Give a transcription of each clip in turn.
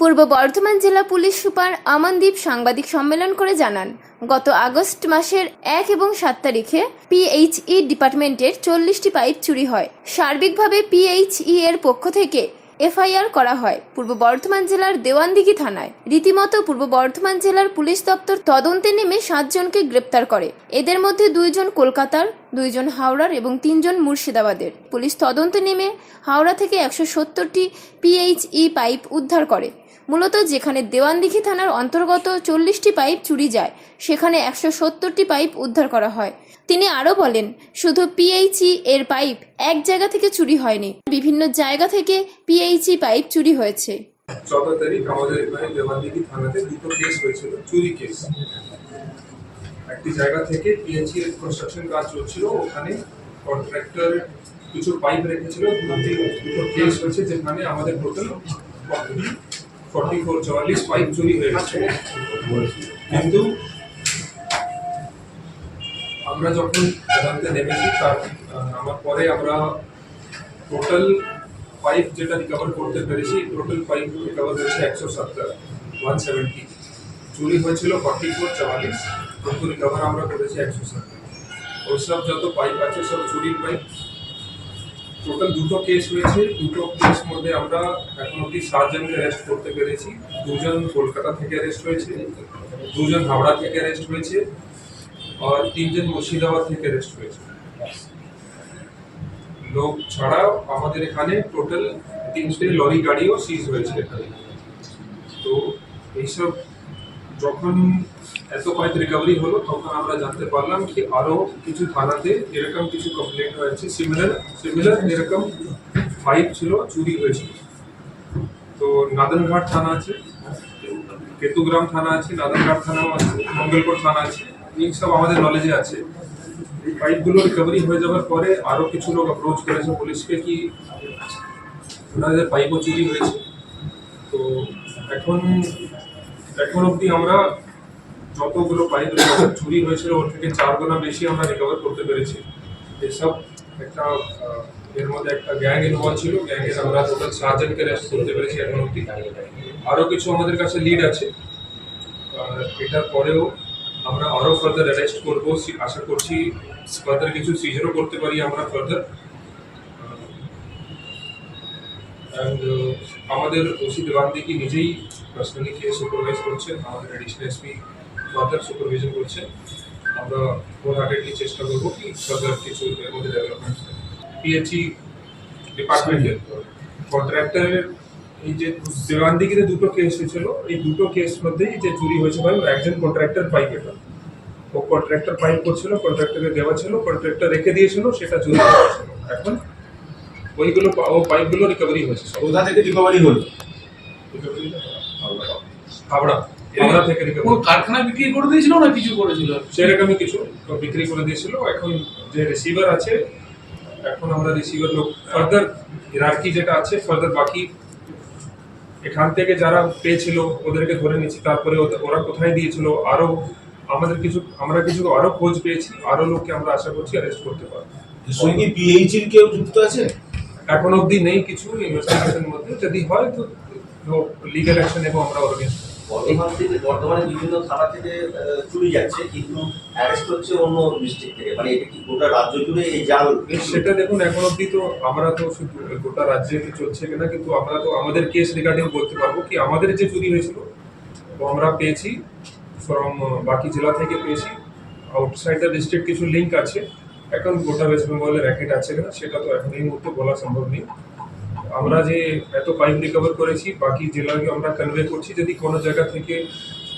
পূর্ব বর্ধমান জেলা police super Amandeep সাংবাদিক সম্মেলন করে জানান, গত আগস্ট মাসের এক এবং সাত তারিখে পিএইচই ডিপার্টমেন্টের চল্লিশটি পাইপ চুরি হয়। সার্বিকভাবে পিএইচই এর পক্ষ থেকে এফআইআর করা হয় পূর্ব বর্ধমান জেলার দেওয়ানদিঘি থানায়। রীতিমতো পূর্ব বর্ধমান জেলার পুলিশ দপ্তর তদন্তে নেমে সাতজনকে গ্রেপ্তার করে। এদের মধ্যে দুইজন কলকাতার, দুইজন হাওড়ার এবং তিনজন মুর্শিদাবাদের। পুলিশ তদন্তে নেমে হাওড়া থেকে একশো সত্তরটি পিএইচই পাইপ উদ্ধার করে। মূলত যেখানে দেওয়ানদিঘি থানার অন্তর্গত চল্লিশটি পাইপ চুরি যায়, সেখানে একশো সত্তরটি পাইপ উদ্ধার করা হয়। তিনি আরও বলেন, শুধু পিএইচই এর পাইপ এক জায়গা থেকে চুরি হয়নি, বিভিন্ন জায়গা থেকে পিএইচই পাইপ চুরি হয়েছে। তারিখ আমাদের এখানে দেওয়ানদিঘি থানাতে দুটো কেস হয়েছিল, চুরি কেস একটি জায়গা থেকে এর কনস্ট্রাকশন কাজ চলছিল, ওখানে কন্ট্রাক্টর কিছু পাইপ রেখেছিল, দুটো কেস হয়েছে যেখানে আমাদের টোটাল ফর্টি ফোর চুয়াল্লিশ পাইপ চুরি হয়ে গেছে। কিন্তু আমরা যখন তদন্তে নেমেছি, তার আমার পরে আমরা টোটাল পাইপ যেটা রিকভার করতে পেরেছি টোটাল পাইপ রিকভার হয়েছে একশো সত্তর ওয়ান সেভেন্টি চুরি হয়েছিল ফর্টি ফোর চুয়াল্লিশ কিন্তু রিকভার আমরা করেছি একশো সত্তর ওইসব যত পাইপ আছে, সব চুরির পাইপ টোটাল দুটো কেস হয়েছে। দুটো কেস মধ্যে আমরা এখন অব্দি সাতজনকে অ্যারেস্ট করতে পেরেছি। দুজন কলকাতা থেকে অ্যারেস্ট হয়েছে, দুজন হাওড়া থেকে অ্যারেস্ট হয়েছে, আর তিনজন মুর্শিদাবাদ থেকে অ্যারেস্ট হয়েছে। লোক ছাড়াও আমাদের এখানে টোটাল তিনটে লরি গাড়িও সিজ হয়েছে এখানে। তো এইসব যখন এত পাইপ রিকভারি হলো, তখন আমরা জানতে পারলাম কি আরও কিছু থানাতে এরকম কিছু কমপ্লেন হয়েছে। সিমিলার সিমিলার এরকম পাইপ ছিল, চুরি হয়েছিল তো নাদনঘাট থানা আছে, কেতুগ্রাম থানা আছে, নাদনঘাট থানাও আছে মঙ্গলপুর থানা আছে, এই সব আমাদের নলেজে আছে। এই পাইপগুলো রিকভারি হয়ে যাওয়ার পরে আরও কিছু লোক অ্যাপ্রোচ করেছে পুলিশকে কি ওনাদের পাইপও চুরি হয়েছে। তো এখন এখন অবধি আমরা যতগুলো পাইপ চুরি হয়েছিল, ওর থেকে চার গুণা বেশি আমরা রিকভার করতে পেরেছি। এসব একটা এর মধ্যে একটা গ্যাং ইনভলভ ছিল। গ্যাংয়ের আমরা টোটাল চারজনকে অ্যারেস্ট করতে পেরেছি এখন অব্দি আরও কিছু আমাদের কাছে লিড আছে। এটার পরেও আমরা আরও ফার্দার অ্যারেস্ট করব। আশা করছি ফার্দার কিছু সিজারও করতে পারি আমরা ফার্দার অ্যান্ড আমাদের ওসি দেবান্দিকি নিজেই পার্সোনালি কে সুপারভাইজ করছেন? আমাদের এডিশনাল এসপি ফার্দার সুপারভিশন করছে। আমরা ওর হার্টেডলি চেষ্টা করব কি ফার্দার কিছু এর মধ্যে ডেভেলপমেন্ট পিএইচই ডিপার্টমেন্টের কন্ট্রাক্টরের এই যে দেওয়ানদিগিতে দুটো কেস হয়েছিল এই দুটো কেস মধ্যেই যে চুরি হয়েছে ভাই একজন কন্ট্রাক্টর পাইপ এটা ও কন্ট্রাক্টর পাইপ করছিল কন্ট্রাক্টরকে দেওয়া ছিল কন্ট্রাক্টর রেখে দিয়েছিল সেটা চুরি হয়েছিল এখন ওইগুলো ও পাইপগুলো রিকভারি হয়েছে। কোথা থেকে রিকভারি হলো? হাওড়া। হাওড়া থেকে কোন কারখানা বিক্রি করে দিয়েছিল না কিছু করেছিল? সেরকমই কিছু। বিক্রি করে দিয়েছিল। এখন যে রিসিভার আছে এখন আমরা রিসিভার লোক ফার্দার হিরার্কি যেটা আছে ফার্দার বাকি এখান থেকে যারা পেয়েছিল ওদেরকে ধরে নিচ্ছি তারপরে ওরা কোথায় দিয়েছিল? আরও আমাদের কিছু আমরা কিছু আরও খোঁজ পেয়েছি। আরও লোককে আমরা আশা করছি অ্যারেস্ট করতে পারব। সঙ্গে পিএইচির কেউ যুক্ত আছে? এখন অবধি নেই কিছু। ইনভেস্টিগেশন মধ্যে যদি হয় তো লিগ্যাল অ্যাকশন নেব আমরা অর্গানাইজ বর্ধমান থেকে বর্ধমানে বিভিন্ন থানা থেকে চুরি যাচ্ছে, কিন্তু অ্যারেস্ট হচ্ছে অন্য ডিস্ট্রিক্ট থেকে। মানে এটা কি গোটা রাজ্য জুড়ে এই জাল সেটা দেখুন, এখন অবধি তো আমরা তো গোটা রাজ্যে তো চলছে কিনা, কিন্তু আমরা তো আমাদের কেস রিগার্ডিং বলতে পারব কি, আমাদের যে চুরি হয়েছিল, তো আমরা পেয়েছি ফ্রম বাকি জেলা থেকে পেয়েছি। আউটসাইড দ্য ডিস্ট্রিক্ট কিছু লিঙ্ক আছে, এখন গোটা ওয়েস্ট বেঙ্গলের র্যাকেট আছে কিনা, সেটা তো এখন এই মুহূর্তে বলা সম্ভব নেই। আমরা যে এত পাইপ রিকভার করেছি, বাকি জেলাকে আমরা কনভে করছি, যদি কোনো জায়গা থেকে,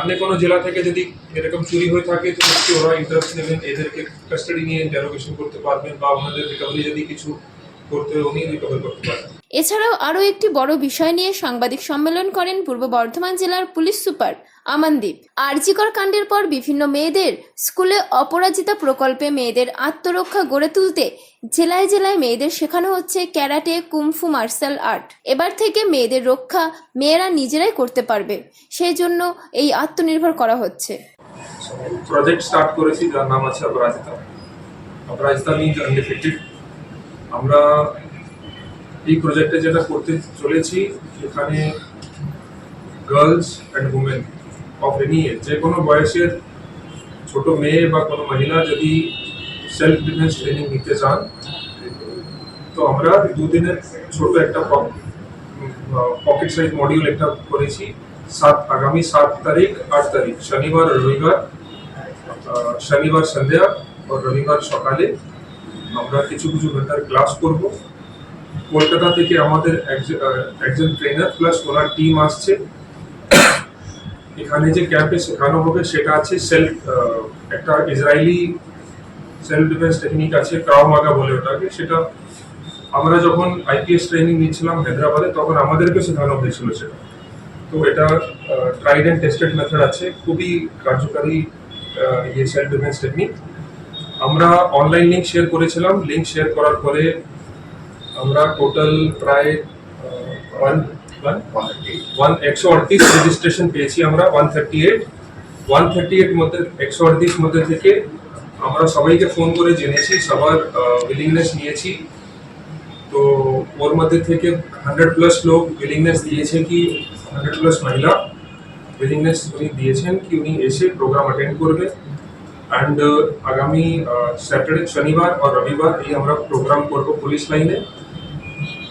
অন্য কোনো জেলা থেকে যদি এরকম চুরি হয়ে থাকে, তো ওরা ইন্টারেস্ট নেবেন এদেরকে কাস্টাডি নিয়ে ইন্টারোগেশন করতে পারবেন, বা ওনাদের রিকভারি যদি কিছু করতে উনি রিকভার করতে পারেন এছাড়াও আরও একটি বড় বিষয় নিয়ে সাংবাদিক সম্মেলন করেন পূর্ব বর্ধমান জেলার পুলিশ সুপার আমানদীপ। আরজিকর কাণ্ডের পর বিভিন্ন মেয়েদের স্কুলে অপরাজিতা প্রকল্পে মেয়েদের আত্মরক্ষা গড়ে তুলতে জেলায় জেলায় মেয়েদের শেখানো হচ্ছে ক্যারাটে, কুমফু, মার্শাল আর্ট। এবার থেকে মেয়েদের রক্ষা মেয়েরা নিজেরাই করতে পারবে। সেই জন্য এই আত্মনির্ভর করা হচ্ছে। প্রজেক্ট স্টার্ট করেছি, যার নাম আছে অপরাজিতা। অপরাজিতা আমরা এই প্রজেক্টে যেটা করতে চলেছি এখানে girls and women of any age যে কোনো বয়সের ছোট মেয়ে বা কোনো মহিলা যদি সেলফ ডিফেন্স ট্রেনিং নিতে চান তো আমরা দুদিনের ছোট একটা পকেট সাইজ মডিউল একটা করেছি সাত আগামী সাত তারিখ আট তারিখ শনিবার আর রবিবার আহ, শনিবার সন্ধ্যা ও রবিবার সকালে আমরা কিছু কিছু ঘণ্টার ক্লাস করব। কলকাতা থেকে আমাদের একজ- একজন ট্রেনার প্লাস ওনার টিম আসছে। এখানে যে ক্যাম্পে শেখানো হবে, সেটা আছে সেলফ একটা ইসরায়েলি সেলফ ডিফেন্স টেকনিক আছে ক্রাউ মাগা বলে ওটাকে। সেটা আমরা যখন আইপিএস ট্রেনিং নিচ্ছিলাম হায়দ্রাবাদে, তখন আমাদেরকে শেখানো হয়েছিল সেটা। তো এটা ট্রাইড অ্যান্ড টেস্টেড মেথড আছে। খুবই কার্যকারী ইয়ে সেলফ ডিফেন্স টেকনিক আমরা অনলাইন লিঙ্ক শেয়ার করেছিলাম। লিঙ্ক শেয়ার করার পরে আমরা টোটাল প্রায় ওয়ান ওয়ান ওয়ান একশো আটত্রিশ রেজিস্ট্রেশন পেয়েছি আমরা one thirty eight one thirty eight মধ্যে একশো আটত্রিশ মধ্যে থেকে আমরা সবাইকে ফোন করে জেনেছি, সবার উইলিংনেস নিয়েছি। তো ওর মধ্যে থেকে হান্ড্রেড প্লাস লোক উইলিংনেস দিয়েছে কি হান্ড্রেড প্লাস মহিলা উইলিংনেস উনি দিয়েছেন কি উনি এসে প্রোগ্রাম অ্যাটেন্ড করবে। অ্যান্ড আগামী স্যাটারডে শনিবার আর রবিবার এই আমরা প্রোগ্রাম করব পুলিশ লাইনে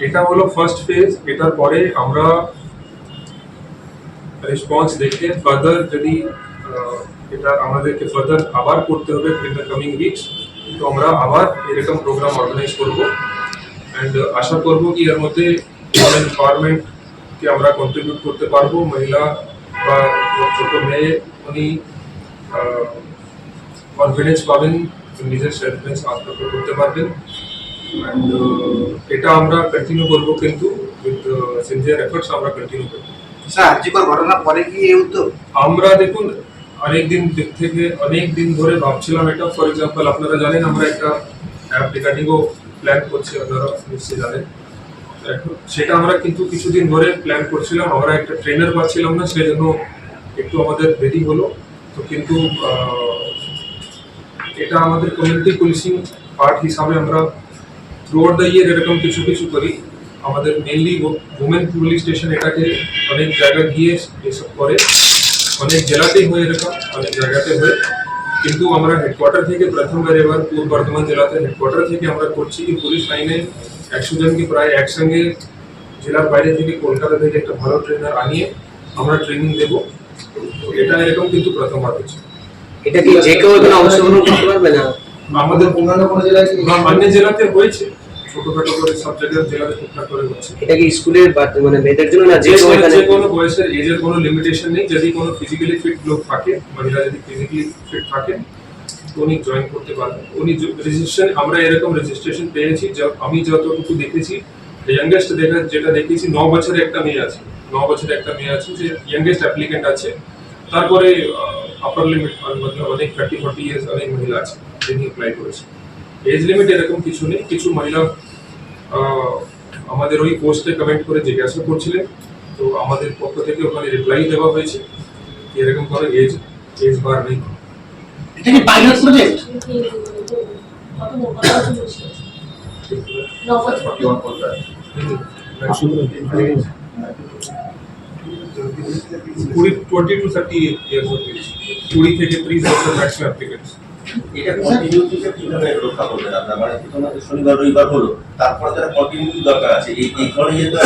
এটা হলো ফার্স্ট ফেজ এটার পরে আমরা রেসপন্স দেখে ফার্দার যদি এটা আমাদেরকে ফার্দার আবার করতে হবে ইন দ্য কামিং উইকস তো আমরা আবার এরকম প্রোগ্রাম অর্গানাইজ করব। অ্যান্ড আশা করব কি এর মধ্যে এম্পাওয়ারমেন্টকে আমরা কন্ট্রিবিউট করতে পারব, মহিলা বা ছোট মেয়ে, উনি কনফিডেন্স পাবেন নিজের সেলফ ডিফেন্স আত্মরক্ষা করতে পারবেন। অ্যান্ড এটা আমরা কন্টিনিউ করব কিন্তু উইথ সিনসিয়ার এফর্টস আমরা কন্টিনিউ করব। স্যার আর্যিকর ঘটনার পরে কি এই উদ্যোগ আমরা দেখুন অনেক দিন থেকে অনেক দিন ধরে ভাবছিলাম এটা। ফর এক্সাম্পল আপনারা জানেন আমরা একটা অ্যাপ রেকর্ডিংও প্ল্যান করছি আপনারা নিশ্চয়ই জানেন। সেটা আমরা কিন্তু কিছুদিন ধরে প্ল্যান করছিলাম আমরা একটা ট্রেনার পাচ্ছিলাম না সেজন্য একটু আমাদের দেরি হলো। তো কিন্তু এটা আমাদের কমিউনিটি পুলিশিং পার্ট হিসাবে আমরা থ্রু আউট দ্য ইয়ার এরকম কিছু কিছু করি আমাদের মেনলি উমেন পুলিশ স্টেশন এটাকে অনেক জায়গা গিয়ে এসব করে অনেক জেলাতেই হয়ে এরকম অনেক জায়গাতে হয়ে কিন্তু আমরা হেডকোয়ার্টার থেকে প্রথমবার এবার পূর্ব বর্ধমান জেলাতে হেডকোয়ার্টার থেকে আমরা করছি কি পুলিশ লাইনে একশো জনকে প্রায় একসঙ্গে জেলার বাইরে থেকে কলকাতা থেকে একটা ভালো ট্রেনার আনিয়ে আমরা ট্রেনিং দেবো তো এটা এরকম কিন্তু প্রথমবার হচ্ছে এটা কি যে কেউ এখানে অংশগ্রহণ করতে পারবে না? আমাদের অন্যান্য কোনো জেলায় অন্য জেলাতে হয়েছে। ছোটখাটো করে সব জায়গায় জেলাতে টুকটাক করে হচ্ছে। এটা কি স্কুলের মানে মেয়েদের জন্য না যে যে কোনো- এখানে? কোনো বয়সের এজের কোনো লিমিটেশন নেই। যদি কোনো ফিজিক্যালি ফিট লোক থাকে মহিলা যদি ফিজিক্যালি ফিট থাকেন তো উনি জয়েন করতে পারবেন। উনি রেজিস্ট্রেশন আমরা এরকম রেজিস্ট্রেশন পেয়েছি। যা- আমি যতটুকু দেখেছি ইয়াংগেস্ট দেখা যেটা দেখেছি ন বছরের একটা মেয়ে আছে। ন বছরের একটা মেয়ে আছে যে ইয়াংগেস্ট অ্যাপ্লিকেন্ট আছে। তারপরে আপার লিমিট মতলব অনেক থার্টি ফর্টি ইয়ার্স অনেক মহিলা আছে যিনি অ্যাপ্লাই করেছে এজ লিমিট এরকম কিছু নেই কিছু মহিলা আমাদের ওই পোস্টে কমেন্ট করে জিজ্ঞাসা করছিলেন তো আমাদের পক্ষ থেকে ওখানে রিপ্লাই দেওয়া হয়েছে এরকম কোনো এজ এজ বার নেই। এটা কি পাইলট প্রজেক্ট কুড়ি twenty to thirty years of age কুড়ি থেকে ত্রিশ বছর ম্যাক্সিমাম অ্যাপ্লিকেন্টস এটা কন্টিনিউ কীভাবে রক্ষা আপনার মানে শনিবার রবিবার হলো। তারপরে তারা কন্টিনিউ দরকার আছে এই এই ধরনের যেহেতু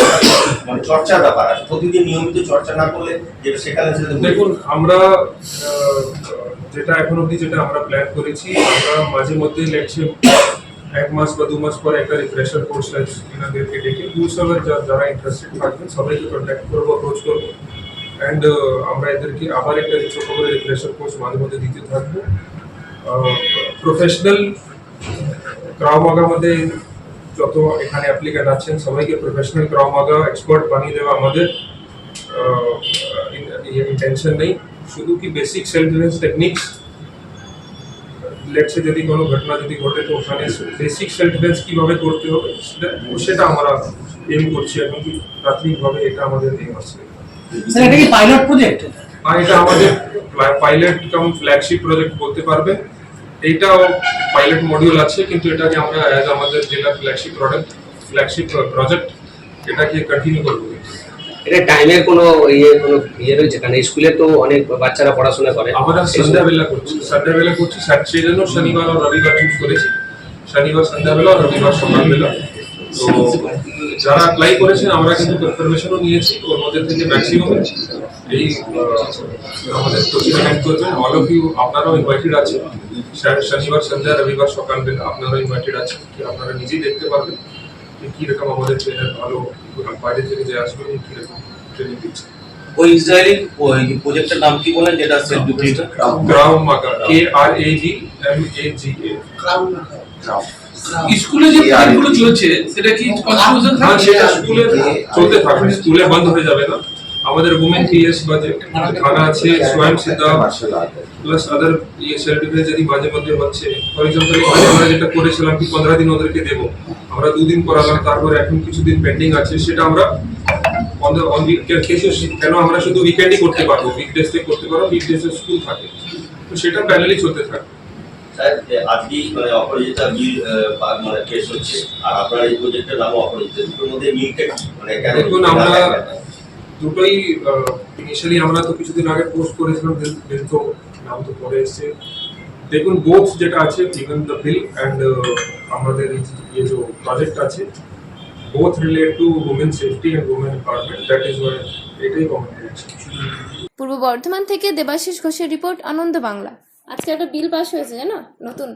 মানে চর্চার ব্যাপার আছে প্রতিদিন নিয়মিত চর্চা না করলে যেটা সেখানে সেটা দেখুন আমরা যেটা এখন অবধি যেটা আমরা প্ল্যান করেছি আমরা মাঝে মধ্যে লেটছে এক মাস বা দু মাস পর একটা রিফ্রেশার কোর্স এনাদেরকে ডেকে দুসবের যারা ইন্টারেস্টেড থাকবেন সবাইকে কন্ট্যাক্ট করব অ্যাপ্রোচ করব। অ্যান্ড আমরা এদেরকে আবার একটা ছোট করে রিফ্রেশার কোর্স মাঝে মধ্যে দিতে থাকব। প্রফেশনাল ক্রাউ মাগার মধ্যে যত এখানে অ্যাপ্লিকেন্ট আছেন, সবাইকে প্রফেশনাল ক্রাউমাগা এক্সপার্ট বানিয়ে দেওয়া আমাদের ইন্টেনশন নেই। শুধু কি বেসিক সেলফ ডিফেন্স টেকনিক্স লেটসে যদি কোনো ঘটনা যদি ঘটে, তো ওখানে বেসিক সেলফ ডিফেন্স কীভাবে করতে হবে, সেটা আমরা এম করছি। এখন কি প্রাথমিকভাবে এটা আমাদের এম আছে। স্যার এটা কি পাইলট প্রজেক্ট আর এটা আমাদের পাইলট কাম ফ্ল্যাগশিপ প্রজেক্ট বলতে পারবে। এইটাও পাইলট মডিউল আছে কিন্তু এটাকে আমরা অ্যাজ আমাদের জেলা ফ্ল্যাগশিপ প্রোডাক্ট ফ্ল্যাগশিপ প্রজেক্ট এটাকে কন্টিনিউ করব। এটা টাইমের কোনো ইয়ে কোনো ইয়ে রয়েছে কারণ স্কুলে তো অনেক বাচ্চারা পড়াশোনা করে। আমরা সন্ধ্যাবেলা করছি সন্ধ্যাবেলা করছি স্যার- সেই জন্য শনিবার আর রবিবার চুজ করেছি। শনিবার সন্ধ্যাবেলা আর রবিবার সকালবেলা। তো যারা অ্যাপ্লাই করেছেন আমরা কিন্তু কনফার্মেশনও নিয়েছি ওর মধ্যে থেকে ম্যাক্সিমাম এই আমাদের কোচিং অ্যাড করবেন। অল অফ ইউ আপনারাও ইনভাইটেড আছে শনিবার সন্ধ্যা রবিবার সকালবেলা আপনারাও ইনভাইটেড আছে কি আপনারা নিজেই দেখতে পারবেন যে কীরকম আমাদের ট্রেনার ভালো বাইরে থেকে যে আসবে কীরকম ট্রেনিং দিচ্ছে। ওই ইসরায়েলি ওই প্রজেক্টের নাম কি বলেন যেটা ডিফেন্স গ্রাউন্ড মার্কার কে আর A G M A G A স্কুলে যে প্রজেক্টগুলো চলছে সেটা কি কনফিউশন হ্যাঁ থাকছে সেটা স্কুলে চলতে থাকবে। স্কুলে বন্ধ হয়ে যাবে না। আমাদের উমেন পিএস বা যে থানা আছে স্বয়ং সিদ্ধা প্লাস আদার ইয়ে ডিফেন্স যদি মাঝে মধ্যে হচ্ছে ফর এক্সাম্পল আমরা যেটা করেছিলাম কি পনেরো দিন ওদেরকে দেবো। আমরা দুদিন করালাম তারপরে এখন কিছুদিন পেন্ডিং আছে সেটা আমরা কেন- কেন আমরা শুধু উইকেন্ডই করতে পারব? উইকডেজে করতে পারব উইকডেজে স্কুল থাকে। তো সেটা প্যানেলই চলতে থাকে আজকেই মানে অপরাজিতা বা- মানে কেস হচ্ছে আর আপনার এই প্রজেক্টের নাম অপরাজিতা দুটোর মধ্যে মিলটা কি? মানে কেন দেখুন আমরা দুটোই ইনিশিয়ালি আমরা তো কিছুদিন আগে পোস্ট করেছিলাম তো নাম তো পরে এসছে। দেখুন বোথ যেটা আছে ইভেন দ্য বিল অ্যান্ড আমাদের এই যে- প্রজেক্ট আছে both relate to women safety and women empowerment that is why এটাই কমন পূর্ব বর্ধমান থেকে দেবাশিস ঘোষের রিপোর্ট আনন্দ বাংলা। আজকে একটা বিল পাস হয়েছে জানো? নতুন।